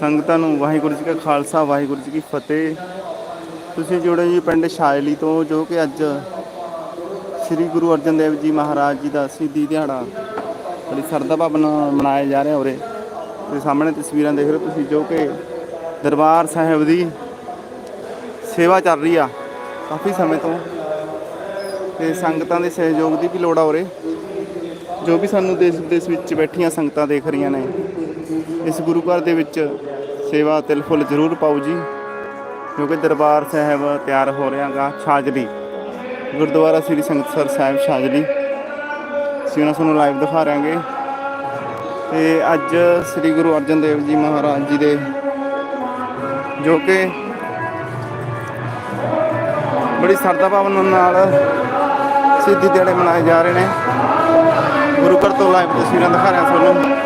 ਸੰਗਤਾਂ ਨੂੰ ਵਾਹਿਗੁਰੂ ਜੀ ਕਾ ਖਾਲਸਾ, ਵਾਹਿਗੁਰੂ ਜੀ ਕੀ ਫਤਿਹ। ਤੁਸੀਂ ਜੁੜੇ ਜੀ ਪਿੰਡ ਸ਼ਾਇਲੀ ਤੋਂ, ਜੋ ਕਿ ਅੱਜ ਸ੍ਰੀ ਗੁਰੂ ਅਰਜਨ ਦੇਵ ਜੀ ਮਹਾਰਾਜ ਜੀ ਦਾ ਸ਼ਹੀਦੀ ਦਿਹਾੜਾ, ਬੜੀ ਸਰਦਾ ਭਾਵਨਾ ਨਾਲ ਮਨਾਇਆ ਜਾ ਰਿਹਾ ਉਰੇ। ਤੇ ਸਾਹਮਣੇ ਤਸਵੀਰਾਂ ਦੇਖ ਰਹੇ ਹੋ ਤੁਸੀਂ, ਜੋ ਕਿ ਦਰਬਾਰ ਸਾਹਿਬ ਦੀ ਸੇਵਾ ਚੱਲ ਰਹੀ ਆ, ਕਾਫੀ ਸਮੇਂ ਤੋਂ। ਤੇ ਸੰਗਤਾਂ ਦੇ ਸਹਿਯੋਗ ਦੀ ਵੀ ਲੋੜ ਆ ਉਰੇ। ਜੋ ਵੀ ਸਾਨੂੰ ਦੇਸ਼ ਵਿਦੇਸ਼ ਵਿੱਚ ਬੈਠੀਆਂ ਸੰਗਤਾਂ ਦੇਖ ਰਹੀਆਂ ਨੇ। ਇਸ ਗੁਰੂ ਘਰ ਦੇ ਵਿੱਚ ਸੇਵਾ ਤਿਲ ਫੁੱਲ ਜ਼ਰੂਰ ਪਾਓ ਜੀ। ਕਿਉਂਕਿ ਦਰਬਾਰ ਸਾਹਿਬ ਤਿਆਰ ਹੋ ਰਿਹਾਗਾ ਛਾਜਲੀ। ਗੁਰਦੁਆਰਾ ਸ੍ਰੀ ਸੰਗਤਸਰ ਸਾਹਿਬ ਛਾਜਲੀ। ਅਸੀਂ ਤੁਹਾਨੂੰ ਲਾਈਵ ਦਿਖਾ ਰਾਂਗੇ ਤੇ ਅੱਜ ਸ੍ਰੀ ਗੁਰੂ ਅਰਜਨ ਦੇਵ ਜੀ ਮਹਾਰਾਜ ਜੀ ਦੇ ਜੋ ਕਿ ਬੜੀ ਸਰਦਾ ਭਾਵਨਾ ਨਾਲ ਸਿੱਧੀ ਦਿਹਾੜੇ ਮਨਾਏ ਜਾ ਰਹੇ ਨੇ। ਗੁਰੂ ਘਰ ਤੋਂ ਲਾਈਵ ਤਸਵੀਰਾਂ ਦਿਖਾ ਰਿਹਾ ਤੁਹਾਨੂੰ।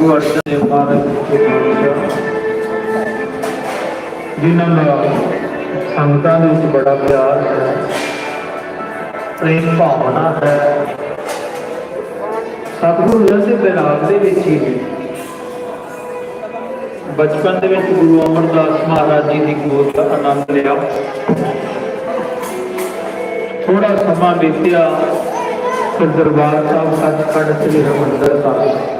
ਗੁਰੂ ਅਰਜਨ ਦੇਵ ਮਹਾਰਾਜ ਜਿਨ੍ਹਾਂ ਦਾ ਸੰਗਤਾਂ ਦੇ ਵਿੱਚ ਬੜਾ ਪਿਆਰ ਹੈ, ਪ੍ਰੇਮ ਭਾਵਨਾ ਹੈ, ਸਤਿਗੁਰੂ ਦੇ ਬਿਰਾਗ ਦੇ ਵਿੱਚ ਹੀ ਬਚਪਨ ਦੇ ਵਿੱਚ ਗੁਰੂ ਅਮਰਦਾਸ ਮਹਾਰਾਜ ਜੀ ਦੀ ਗੋਦ ਦਾ ਆਨੰਦ ਲਿਆ। ਥੋੜਾ ਸਮਾਂ ਬੀਤਿਆ, ਫਿਰ ਦਰਬਾਰ ਸਾਹਿਬ ਸੱਚਖੰਡ ਸ੍ਰੀ ਹਰਿਮੰਦਰ ਸਾਹਿਬ।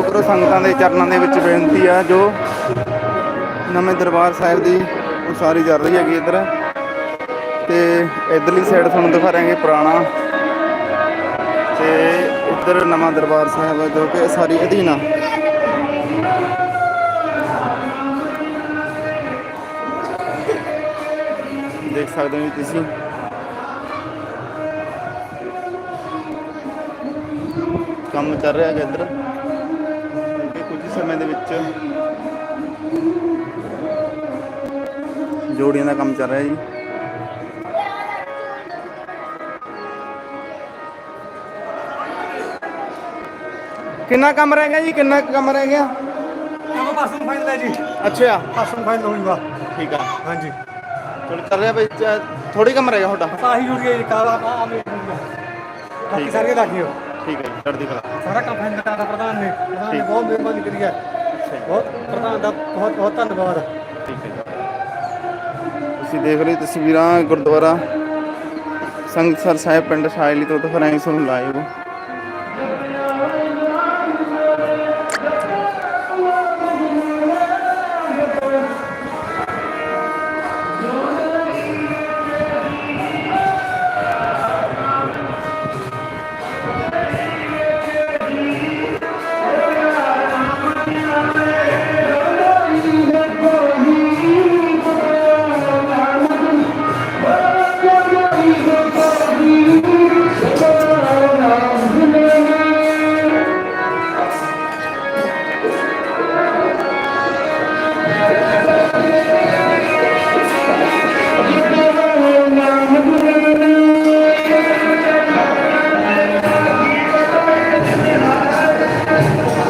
ਸਹਿਯੋਗ ਕਰੋ ਸੰਗਤਾਂ ਦੇ ਚਰਨਾਂ ਦੇ ਵਿੱਚ ਬੇਨਤੀ ਆ, ਜੋ ਨਵੇਂ ਦਰਬਾਰ ਸਾਹਿਬ ਦੀ ਉਸਾਰੀ ਚੱਲ ਰਹੀ ਹੈਗੀ ਇੱਧਰ। ਤੇ ਇਧਰਲੀ ਸਾਈਡ ਤੁਹਾਨੂੰ ਦਿਖਾ ਰਹੇ ਪੁਰਾਣਾ ਤੇ ਇੱਧਰ ਨਵਾਂ ਦਰਬਾਰ ਸਾਹਿਬ ਜੋ ਕਿ ਸਾਰੀ ਅਧੀਨ ਆ। ਦੇਖ ਸਕਦੇ ਹੋ ਜੀ ਤੁਸੀਂ। ਕੰਮ ਚੱਲ ਰਿਹਾ ਹੈ ਇੱਧਰ। ਸਮੇਂ ਦੇ ਵਿੱਚ ਜੋੜੀਆਂ ਦਾ ਕੰਮ ਚੱਲ ਰਿਹਾ ਜੀ। ਕਿੰਨਾ ਕੰਮ ਰਹਿ ਗਿਆ ਜੀ? ਕਿੰਨਾ ਕੰਮ ਰਹਿ ਗਿਆ? ਚਲੋ ਪਾਸੋਂ ਫਾਈਲ ਲੈ ਜੀ। ਅੱਛਾ। ਪਾਸੋਂ ਫਾਈਲ ਹੋਊਗਾ। ਠੀਕ ਆ। ਹਾਂਜੀ। ਚਲੋ ਚੱਲ ਰਿਹਾ ਬਈ ਥੋੜੀ ਕੰਮ ਰਹਿ ਗਿਆ ਤੁਹਾਡਾ। ਤਾਂ ਹੀ ਜੁੜ ਗਏ ਕਾਲਾ ਆ ਮੇ ਠੀਕ। ਸਾਰੇ ਲਾਗਿਓ ਠੀਕ ਹੈ ਜੀ ਚੜ੍ਹਦੀ ਕਲਾ। ਸਾਰਾ ਕੰਮ ਫਾਈਲ ਦਾ ਪ੍ਰਧਾਨ ਨੇ। ਪ੍ਰਧਾਨ ਨੇ। ਬਹੁਤ ਮਿਹਰਬਾਨੀ ਕਰੀ ਹੈ। ਬਹੁਤ ਪ੍ਰਧਾਨ ਦਾ ਬਹੁਤ ਬਹੁਤ ਧੰਨਵਾਦ। ਠੀਕ ਹੈ ਤੁਸੀਂ ਦੇਖ ਰਹੇ ਤਸਵੀਰਾਂ ਗੁਰਦੁਆਰਾ ਸੰਗਤਸਰ ਸਾਹਿਬ ਪਿੰਡ ਸ਼ਾਇਲੀ ਤੋਂ ਦਿਖਾ ਰਹੇ ਤੁਹਾਨੂੰ ਲਾਈਵ।